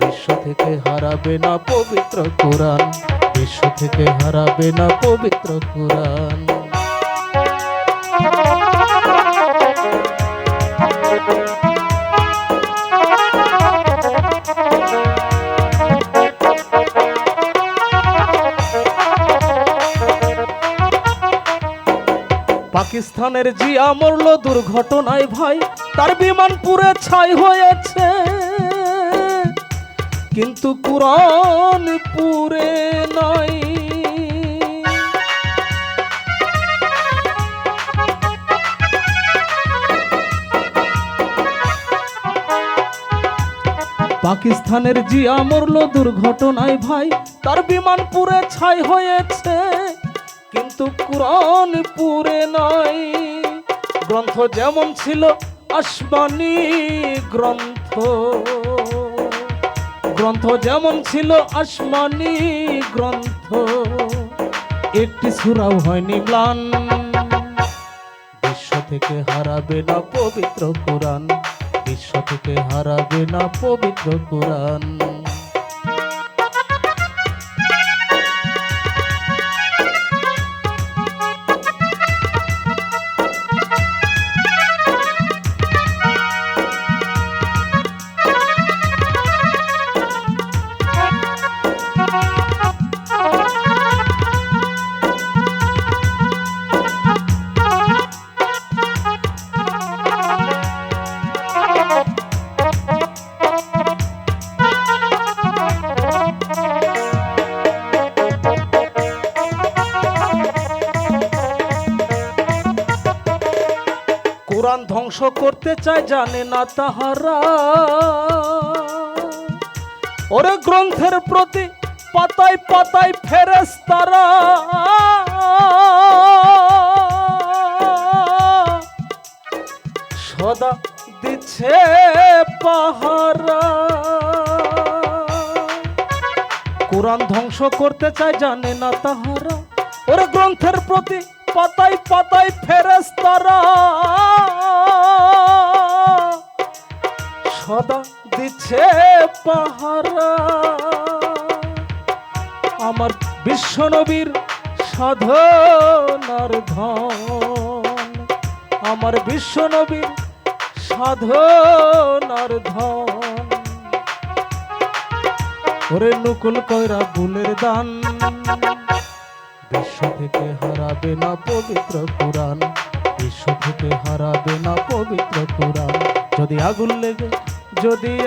বিশ্ব থেকে হারাবে না পবিত্র কোরআন। বিশ্ব থেকে হারাবে না পবিত্র কোরআন। পাকিস্তানের জিয়া মরল দুর্ঘটনায় ভাই তার বিমান পুরে ছাই হয়েছে। কিন্তু কুরআন পুরে নাই। পাকিস্তানের জিয়া মরল দুর্ঘটনায় ভাই, তার বিমান পুরে ছাই হয়েছে, কিন্তু কুরআন পুরে নাই। গ্রন্থ যেমন ছিল আসমানি গ্রন্থ। গ্রন্থ যেমন ছিল আসমানি গ্রন্থ, একটি সুরাও হয়নি ম্লান। বিশ্ব থেকে হারাবে না পবিত্র কোরআন, বিশ্ব থেকে হারাবে না পবিত্র কোরআন। কোরআন ধ্বংস করতে চায়, জানে না তাহারা। ওরে গ্রন্থের প্রতি পাতায় পাতায় ফেরেস তারা সদা দিচ্ছে পাহারা। কোরআন ধ্বংস করতে চায়, জানে না তাহারা। ওরে গ্রন্থের প্রতি পাতায় পাতায় ফেরেস তারা পাহারা। আমার বিশ্বনবীর সাধনার ধন। আমার বিশ্বনবীর সাধনার ধন। ওরে নকুল কয়রা বুলের দান। বিশ্ব থেকে হারাবে না পবিত্র কোরআন। বিশ্ব থেকে হারাবে না পবিত্র কোরআন। যদি আগুন লেগে, যদি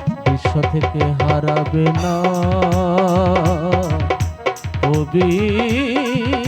বিশ্ব থেকে হারাবে না। পবিত্র